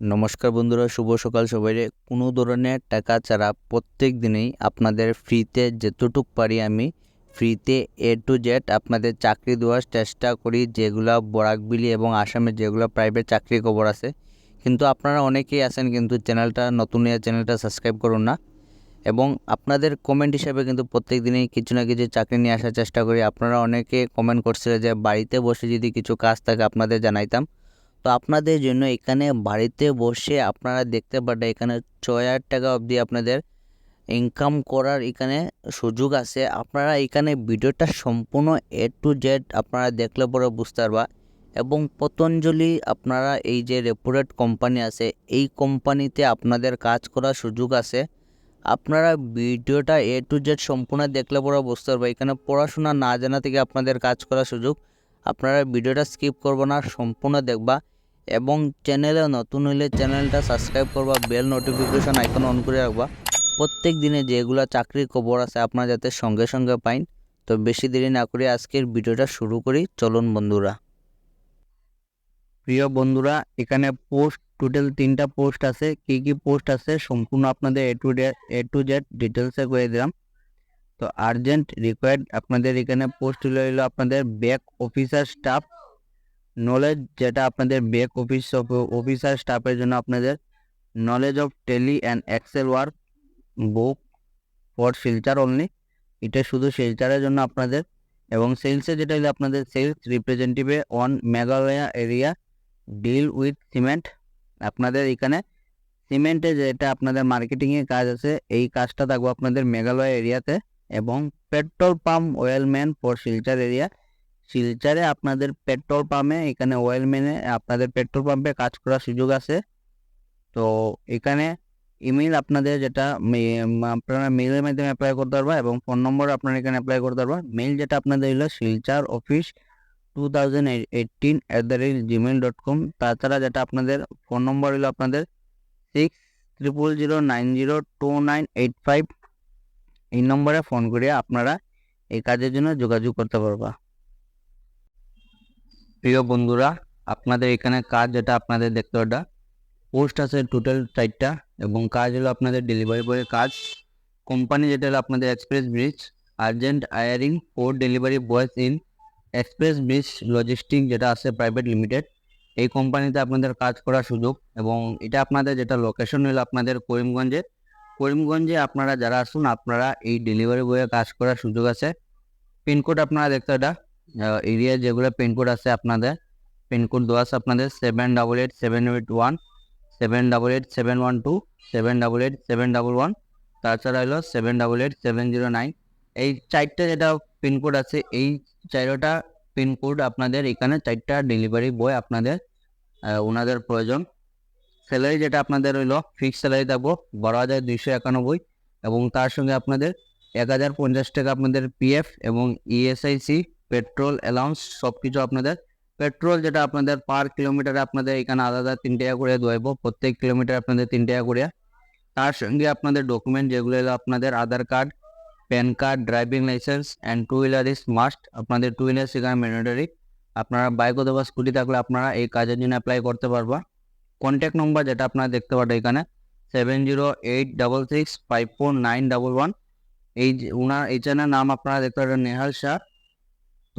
নমস্কার বন্ধুরা, শুভ সকাল সবাইরে। কোনো ধরনের টাকা ছাড়া প্রত্যেক দিনেই আপনাদের ফ্রিতে যেতটুক পারি আমি ফ্রিতে এ টু জেড আপনাদের চাকরি দেওয়ার চেষ্টা করি, যেগুলো বরাকবিলি এবং আসামে যেগুলো প্রাইভেট চাকরি খবর আছে। কিন্তু আপনারা অনেকেই আছেন কিন্তু চ্যানেলটা নতুন চ্যানেলটা সাবস্ক্রাইব করুন না। এবং আপনাদের কমেন্ট হিসাবে কিন্তু প্রত্যেক দিনেই কিছু না কিছু চাকরি নিয়ে আসার চেষ্টা করি। আপনারা অনেকে কমেন্ট করছিলেন যে বাড়িতে বসে যদি কিছু কাজ থাকে আপনাদের জানাইতাম। তো আপনাদের জন্য এখানে বাড়িতে বসে আপনারা দেখতে পারেন এখানে ছয় হাজার টাকা অবধি আপনাদের ইনকাম করার এখানে সুযোগ আছে। আপনারা এখানে ভিডিওটা সম্পূর্ণ এ টু জেড আপনারা দেখলে পরে বুঝতে পারবা। এবং পতঞ্জলি আপনারা এই যে রেপুরেট কোম্পানি আছে, এই কোম্পানিতে আপনাদের কাজ করার সুযোগ আছে। আপনারা ভিডিওটা এ টু জেড সম্পূর্ণ দেখলে পরে বুঝতে পারবে। এখানে পড়াশোনা না জানা থেকে আপনাদের কাজ করার সুযোগ। আপনারা ভিডিওটা স্কিপ করব না, সম্পূর্ণ দেখবা। এবং চ্যানেলে নতুন হলে চ্যানেলটা সাবস্ক্রাইব করবা বেল নোটিফিকেশন আইকন অন করে রাখবা। প্রত্যেক দিনে যেগুলো চাকরির খবর আছে আপনারা যাতে সঙ্গে সঙ্গে পাইন। তো বেশি দেরি না করে আজকের ভিডিওটা শুরু করি। চলুন বন্ধুরা। প্রিয় বন্ধুরা, এখানে পোস্ট টোটাল তিনটা পোস্ট আছে। কি কি পোস্ট আছে সম্পূর্ণ আপনাদের A to A to Z ডিটেলসে করে দিলাম। তো আর্জেন্ট রিকোয়ার্ড আপনাদের এখানে পোস্ট হলো আপনাদের ব্যাক অফিসার স্টাফ নলেজ যেটা আপনাদের ব্যাক অফিস অফিসার স্টাফের জন্য আপনাদের knowledge of Tally and Excel workbook for Silchar only এটা শুধু শিলচারের জন্য আপনাদের এবং সেলসে যেটা হলো আপনাদের sales রিপ্রেজেন্টেটিভে on Meghalaya area deal with cement আপনাদের এখানে সিমেন্টে যেটা আপনাদের মার্কেটিংয়ের কাজ আছে, এই কাজটা থাকব আপনাদের মেঘালয় এরিয়াতে এবং petrol pump oilman for Silchar area শিলচারে আপনাদের পেট্রোল পাম্পে এখানে অয়েল মেনে আপনাদের পেট্রোল পাম্পে কাজ করার সুযোগ আছে। তো এখানে ইমেল আপনাদের যেটা আপনারা মেইলের মাধ্যমে অ্যাপ্লাই করতে পারবা এবং ফোন নম্বর আপনারা এখানে অ্যাপ্লাই করতে পারবা। মেইল যেটা আপনাদের হলো Silchar office two thousand eighteen at the rate gmail dot com তাছাড়া যেটা আপনাদের ফোন নম্বর হলো আপনাদের six triple zero nine zero two nine eight five এই নম্বরে ফোন করে আপনারা এই কাজের জন্য যোগাযোগ করতে পারবা। প্রিয় বন্ধুরা, আপনাদের এখানে কাজ যেটা আপনাদের দেখতে ওটা পোস্ট আছে টোটাল চারটা এবং কাজ হলো আপনাদের ডেলিভারি বয়ের কাজ। কোম্পানি যেটা হলো আপনাদের Express Bridge urgent hiring for delivery boys in Express Bridge logistic যেটা আছে প্রাইভেট লিমিটেড এই কোম্পানিতে আপনাদের কাজ করার সুযোগ এবং এটা আপনাদের যেটা লোকেশন হলো আপনাদের করিমগঞ্জে। করিমগঞ্জে আপনারা যারা আসুন আপনারা এই ডেলিভারি বয়ে কাজ করার সুযোগ আছে। পিনকোড আপনারা দেখতে এটা এরিয়া যেগুলো পিনকোড আছে আপনাদের পিনকোড দেওয়া আছে আপনাদের seven double eight seven eight one seven double eight seven one two seven double eight seven double one তাছাড়া হলো seven double eight seven zero nine এই চারটে যেটা পিনকোড আছে, এই চারোটা পিনকোড আপনাদের এখানে চারটা ডেলিভারি বয় আপনাদের ওনাদের প্রয়োজন। স্যালারি যেটা আপনাদের হইল ফিক্স স্যালারি থাকব বারো হাজার দুইশো একানব্বই এবং তার সঙ্গে আপনাদের এক হাজার পঞ্চাশ টাকা আপনাদের পিএফ এবং ইএসআইসি পেট্রোল অ্যালাউন্স সব কিছু আপনাদের পেট্রোল যেটা আপনাদের পার কিলোমিটারে আপনাদের এখানে আলাদা তিন টাকা করে দেওয়াইব প্রত্যেক কিলোমিটার আপনাদের তিন টাকা করে। তার সঙ্গে আপনাদের ডকুমেন্ট যেগুলো হলো আপনাদের Aadhaar card PAN card driving license and two wheeler is must আপনাদের টু হুইলার সেখানে ম্যান্ডেটরি আপনারা বাইক অথবা স্কুটি থাকলে আপনারা এই কাজের জন্য অ্যাপ্লাই করতে পারবা। কন্ট্যাক্ট নম্বর যেটা আপনারা দেখতে পারেন এখানে seven zero eight double six five four nine double one এই ওনার এই চ্যানেলের নাম আপনারা দেখতে পারেন নেহাল শাহ।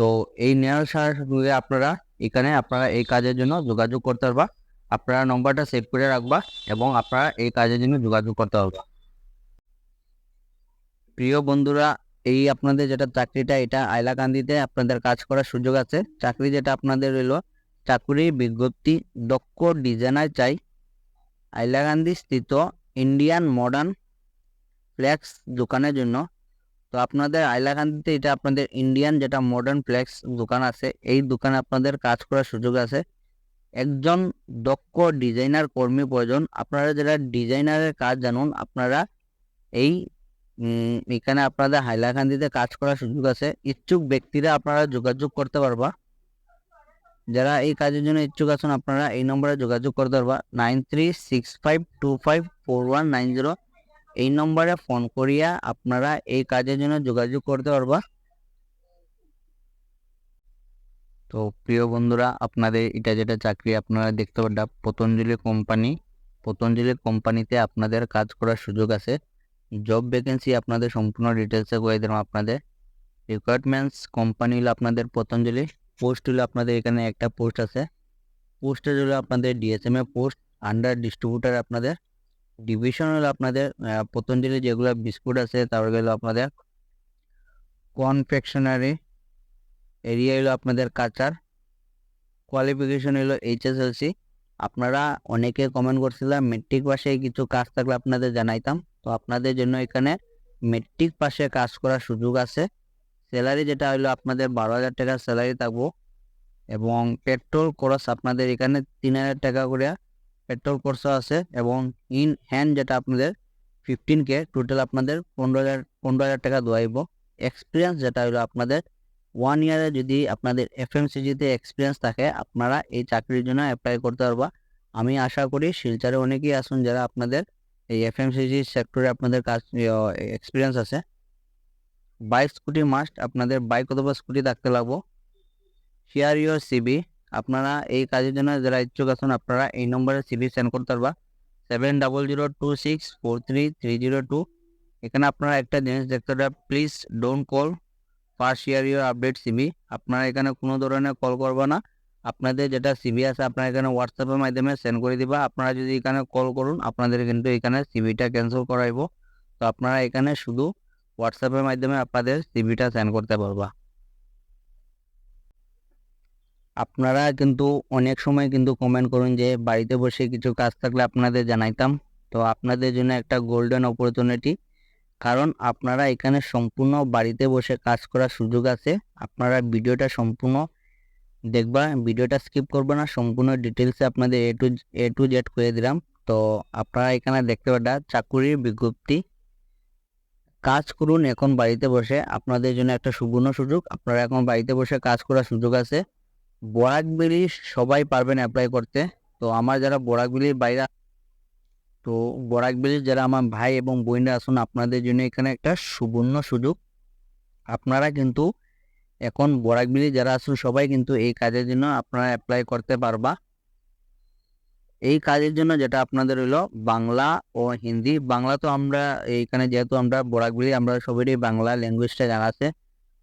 তো এই নেহাল শাহের সঙ্গে আপনারা এখানে আপনারা এই কাজের জন্য যোগাযোগ করতে পারবা। আপনারা নম্বরটা সেভ করে রাখবা এবং আপনারা এই কাজের জন্য যোগাযোগ করতে পারবা। প্রিয় বন্ধুরা, এই আপনাদের যেটা চাকরিটা, এটা আইলাকান্দিতে আপনাদের কাজ করার সুযোগ আছে। চাকরি যেটা আপনাদের রইল, চাকরি বিজ্ঞপ্তি, দক্ষ ডিজাইনার চাই। আইলাকান্দি স্থিত ইন্ডিয়ান মডার্ন ফ্লেক্স দোকানের জন্য তো আপনাদের আইলাকান্দিতে এটা আপনাদের ইন্ডিয়ান যেটা মডার্ন ফ্লেক্স দোকান আছে, এই দোকানে আপনাদের কাজ করার সুযোগ আছে। একজন দক্ষ ডিজাইনার কর্মী প্রয়োজন, আপনারা যারা ডিজাইনারের কাজ জানুন, আপনারা এই এখানে আপনাদের হাইলাকান্দিতে কাজ করার সুযোগ আছে। ইচ্ছুক ব্যক্তিরা আপনারা যোগাযোগ করতে পারবা। যারা এই কাজের জন্য ইচ্ছুক আছেন, আপনারা এই নম্বরে যোগাযোগ করতে পারবা। Nine three six five two five four one nine zero. এই নম্বরে ফোন করিয়া আপনারা এই কাজের জন্য যোগাযোগ করতে পারবা। তো প্রিয় বন্ধুরা, আপনাদের এটা যেটা চাকরি আপনারা দেখতে পারবেন পতঞ্জলি কোম্পানি। পতঞ্জলি কোম্পানিতে আপনাদের কাজ করার সুযোগ আছে। জব ভ্যাকেন্সি আপনাদের সম্পূর্ণ ডিটেলসে করে দিলাম আপনাদের। রিকোয়ারমেন্টস কোম্পানি হলো আপনাদের পতঞ্জলি পোস্ট হলো আপনাদের এখানে একটা পোস্ট আছে। পোস্টের হলো আপনাদের DSM a post under distributor আপনাদের। ডিভিশন হলো আপনাদের পতঞ্জলি যেগুলো বিস্কুট আছে তারপরে গেলো আপনাদের কনফেকশনারি এরিয়া হলো আপনাদের কাচার কোয়ালিফিকেশন হলো এইচএসএলসি আপনারা অনেকে কমেন্ট করছিলাম মেট্রিক পাশে কিছু কাজ থাকলে আপনাদের জানাইতাম। তো আপনাদের জন্য এখানে মেট্রিক পাশে কাজ করার সুযোগ আছে। স্যালারি যেটা হলো আপনাদের বারো হাজার টাকার স্যালারি থাকব। এবং পেট্রোল খরচ আপনাদের এখানে তিন হাজার টাকা করে পেট্রোল খরচ আছে এবং ইন হ্যান্ড যেটা আপনাদের ফিফটিন কে টোটাল আপনাদের পনেরো হাজার পনেরো হাজার টাকা দোয়াইব। এক্সপিরিয়েন্স যেটা হলো আপনাদের ওয়ান ইয়ারে যদি আপনাদের এফ এম সিজিতে এক্সপিরিয়েন্স থাকে, আপনারা এই চাকরির জন্য অ্যাপ্লাই করতে পারবা। আমি আশা করি শিলচারে অনেকেই আসুন যারা আপনাদের এই এফ এম সিজি সেক্টরে আপনাদের কাজ এক্সপিরিয়েন্স আছে। বাইক স্কুটি মাস্ট আপনাদের বাইক অথবা স্কুটি থাকতে লাগবো। শেয়ার ইউর সিবি আপনারা এই কাজের জন্য যারা ইচ্ছুক আছেন, আপনারা এই নম্বরে সিভি সেন্ড করতে পারবা। Seven double zero two six four three three zero two এখানে আপনারা একটা জিনিস দেখতে পারেন please don't call first year your update CV আপনারা এখানে কোনো ধরনের কল করবে না। আপনাদের যেটা সিবি আছে, আপনারা এখানে হোয়াটসঅ্যাপের মাধ্যমে সেন্ড করে দিবা। আপনারা যদি এখানে কল করুন, আপনাদের কিন্তু এখানে সিভিটা ক্যান্সেল করাইব। তো আপনারা এখানে শুধু হোয়াটসঅ্যাপের মাধ্যমে আপনাদের সিভিটা সেন্ড করতে পারবা। আপনারা কিন্তু অনেক সময় কিন্তু কমেন্ট করুন যে বাড়িতে বসে কিছু কাজ থাকলে আপনাদের জানাইতাম। তো আপনাদের জন্য একটা গোল্ডেন অপরচুনিটি কারণ আপনারা এখানে সম্পূর্ণ বাড়িতে বসে কাজ করার সুযোগ আছে। আপনারা ভিডিওটা সম্পূর্ণ দেখবা, ভিডিওটা স্কিপ করবে না, সম্পূর্ণ ডিটেলসে আপনাদের A to A to Z করে দিলাম। তো আপনারা এখানে দেখতে পাটা চাকুরির বিজ্ঞপ্তি। কাজ করুন এখন বাড়িতে বসে, আপনাদের জন্য একটা সুবর্ণ সুযোগ। আপনারা এখন বাড়িতে বসে কাজ করার সুযোগ আছে। বরাকবেলি সবাই পারবেন অ্যাপ্লাই করতে। তো আমার যারা বরাকবেলির বাইরে তো বরাকবেলির যারা আমার ভাই এবং বোনরা আসুন আপনাদের জন্য এখানে একটা সুবর্ণ সুযোগ। আপনারা কিন্তু এখন বরাকবেলি যারা আসুন সবাই কিন্তু এই কাজের জন্য আপনারা অ্যাপ্লাই করতে পারবা। এই কাজের জন্য যেটা আপনাদের হলো বাংলা ও হিন্দি। বাংলা তো আমরা এইখানে যেহেতু আমরা বরাকবেলি আমরা সবারই বাংলা ল্যাঙ্গুয়েজটা জানা আছে।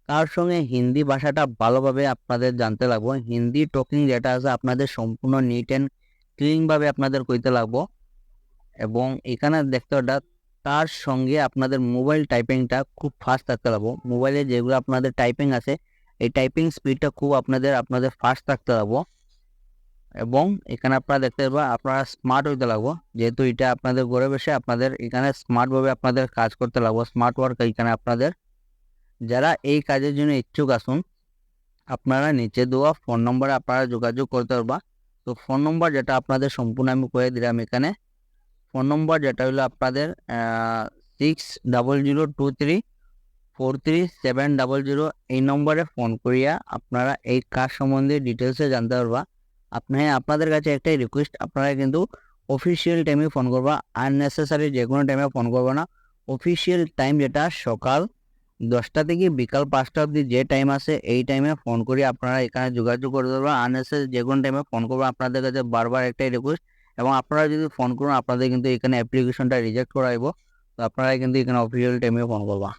তার সঙ্গে হিন্দি ভাষাটা ভালোভাবে আপনাদের জানতে লাগবো। হিন্দি টকিং যেটা আছে আপনাদের সম্পূর্ণ নিট অ্যান্ড ক্লিনভাবে আপনাদের কইতে লাগবো। এবং এখানে দেখতে ওটা তার সঙ্গে আপনাদের মোবাইল টাইপিংটা খুব ফাস্ট থাকতে লাগবো। মোবাইলে যেগুলো আপনাদের টাইপিং আছে, এই টাইপিং স্পিডটা খুব আপনাদের আপনাদের ফাস্ট থাকতে লাগবো। এবং এখানে আপনারা দেখতে পারবেন আপনারা স্মার্ট হইতে লাগবো। যেহেতু এটা আপনাদের ঘরে বসে আপনাদের এখানে স্মার্টভাবে আপনাদের কাজ করতে লাগবো। স্মার্ট ওয়ার্ক এখানে আপনাদের যারা এই কাজের জন্য ইচ্ছুক আসুন, আপনারা নিচে দেওয়া ফোন নম্বরে আপনারা যোগাযোগ করতে পারবা। তো ফোন নম্বর যেটা আপনাদের সম্পূর্ণ আমি করে দিলাম এখানে। ফোন নম্বর যেটা হলো আপনাদের six double zero two three four three seven double zero এই নম্বরে ফোন করিয়া আপনারা এই কাজ সম্বন্ধে ডিটেলসে জানতে পারবা। আপনি, আপনাদের কাছে একটাই রিকোয়েস্ট আপনারা কিন্তু অফিসিয়াল টাইমে ফোন করবা। আননেসেসারি যে কোনো টাইমে ফোন করবা না। অফিসিয়াল টাইম যেটা সকাল দশটা থেকে বিকাল পাঁচটা অবধি যে টাইম আছে এই টাইমে ফোন করে। আপনারা এখানে যোগাযোগ করে দেবেন। পারবেন এসে যে কোনো টাইমে ফোন করবেন। আপনাদের কাছে বারবার একটাই রিকোয়েস্ট এবং আপনারা যদি ফোন করুন, আপনাদের কিন্তু এখানে অ্যাপ্লিকেশনটা রিজেক্ট করাইব। তো আপনারা কিন্তু এখানে অফিসিয়াল টাইমে ফোন করবা।